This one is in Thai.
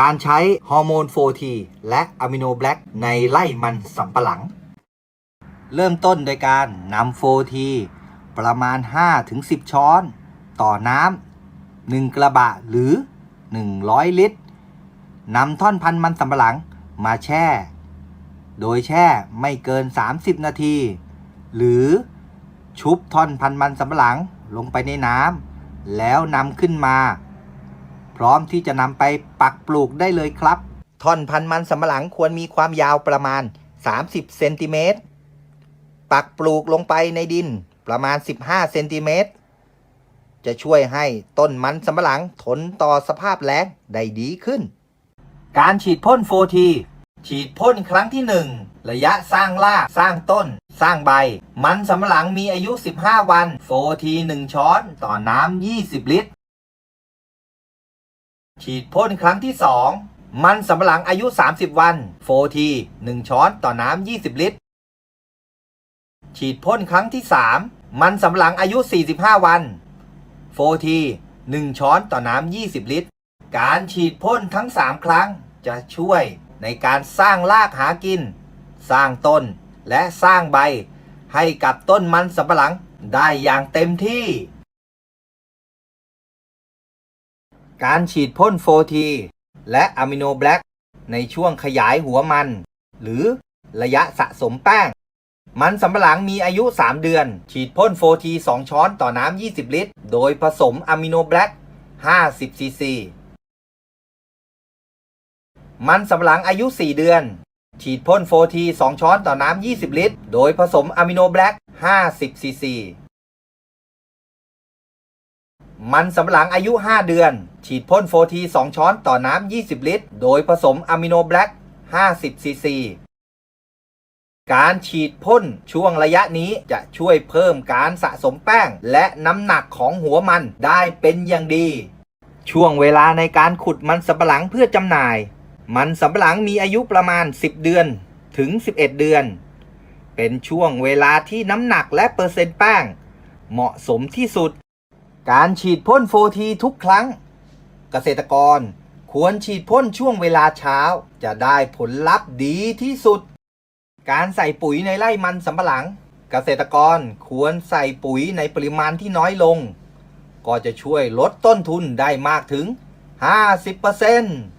การใช้ฮอร์โมน 4T และอะมิโนแบล็กในไล่มันสำปะหลัง เริ่มต้นโดยการนำ 4T ประมาณ 5-10 ช้อน ต่อน้ำ1กระบะหรือ 100 ลิตรนำท่อนพันธุ์มันสำปะหลังมาแช่ โดยแช่ไม่เกิน 30 นาที หรือชุบท่อนพันธุ์มันสำปะหลังลงไปในน้ำแล้วนำขึ้นมา พร้อมที่จะนำไปปักปลูกได้เลยครับ ท่อนพันธุ์มันสำปะหลังควรมีความยาวประมาณ 30เซนติเมตรปักปลูกลงไปในดินประมาณ 15เซนติเมตรจะช่วยให้ต้นมันสำปะหลังทนต่อสภาพแล้งได้ดีขึ้น การฉีดพ่น 4T ฉีดพ่นครั้งที่ 1 ระยะสร้างรากสร้างต้น สร้างใบ มันสำปะหลังมีอายุ 15 วัน 4T 1ช้อน ต่อน้ำ20 ลิตร ฉีดพ่นครั้งที่ 2 มันสำปะหลังอายุ 30 วัน 4T 1 ช้อนต่อน้ำ 20 ลิตร ฉีดพ่นครั้งที่ 3 มันสำปะหลังอายุ 45 วัน 4T 1 ช้อนต่อน้ำ 20 ลิตร การฉีดพ่นทั้ง 3 ครั้งจะช่วยในการสร้างรากหากิน สร้างต้นและสร้างใบ ให้กับต้นมันสำปะหลังได้อย่างเต็มที่ การฉีดพ่น 4T และอะมิโนแบล็กในช่วงขยายหัวมัน หรือระยะสะสมแป้ง มันสำปะหลังมีอายุ 3 เดือน ฉีดพ่น 4T 2ช้อนต่อน้ำ 20 ลิตร โดยผสมอะมิโนแบล็ก50 ซีซี มันสำปะหลังอายุ 4 เดือน ฉีดพ่น 4T 2ช้อนต่อน้ำ 20 ลิตร โดยผสมอะมิโนแบล็ก50 ซีซี มันสำปะหลังอายุ 5 เดือน ฉีดพ่น 4T 2ช้อนต่อน้ำ 20 ลิตร โดยผสมอะมิโนแบล็ก50 ซีซี การฉีดพ่นช่วงระยะนี้จะช่วยเพิ่มการสะสมแป้ง และน้ำหนักของหัวมันได้เป็นอย่างดี ช่วงเวลาในการขุดมันสำปะหลังเพื่อจำหน่าย มันสำปะหลังมีอายุประมาณ 10 เดือนถึง 11 เดือน เป็นช่วงเวลาที่น้ำหนักและเปอร์เซ็นต์แป้ง เหมาะสมที่สุด การฉีดพ่น 4T ทุกครั้ง เกษตรกรควรฉีดพ่นช่วงเวลาเช้า จะได้ผลลัพธ์ดีที่สุด การใส่ปุ๋ยในไร่มันสำปะหลัง เกษตรกรควรใส่ปุ๋ยในปริมาณที่น้อยลง ก็จะช่วยลดต้นทุนได้มากถึง 50%